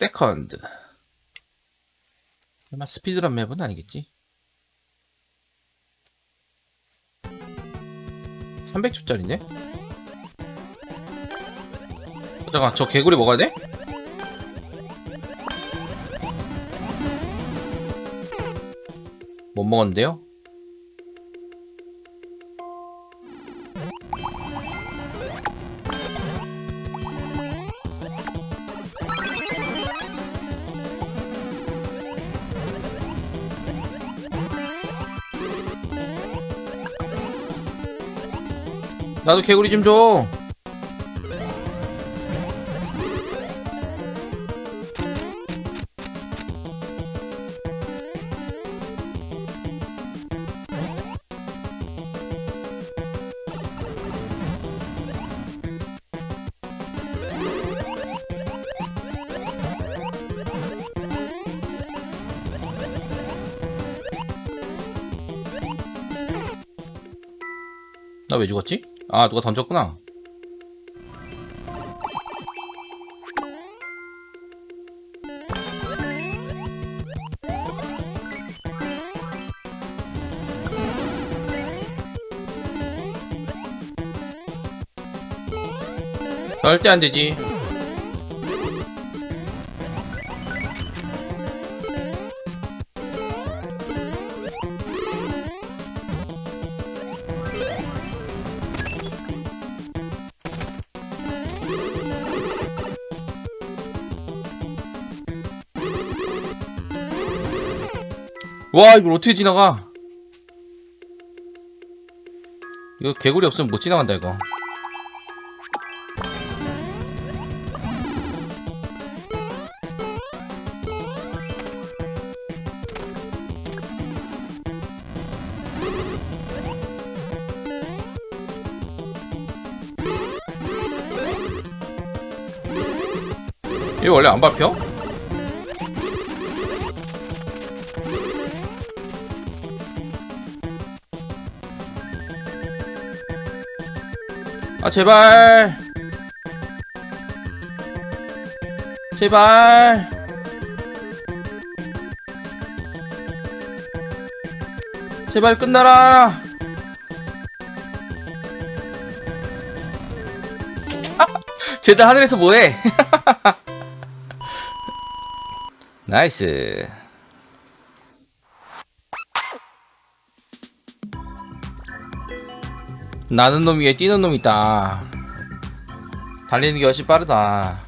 세컨드. 설마 스피드런 맵은 아니겠지? 300초짜리인데? 어, 잠깐, 저 개구리 먹어야 돼? 못 먹었는데요? 나도 개구리 좀 줘. 나 왜 죽었지? 아, 누가 던졌구나. 절대 안 되지. 와, 이걸 어떻게 지나가? 이거 개구리 없으면 못 지나간다, 이거. 이거 원래 안 밟혀? 아 제발. 제발. 제발 끝나라. 쟤들 하늘에서 뭐해? 나이스 나는 놈 위에 뛰는 놈 있다. 달리는 게 훨씬 빠르다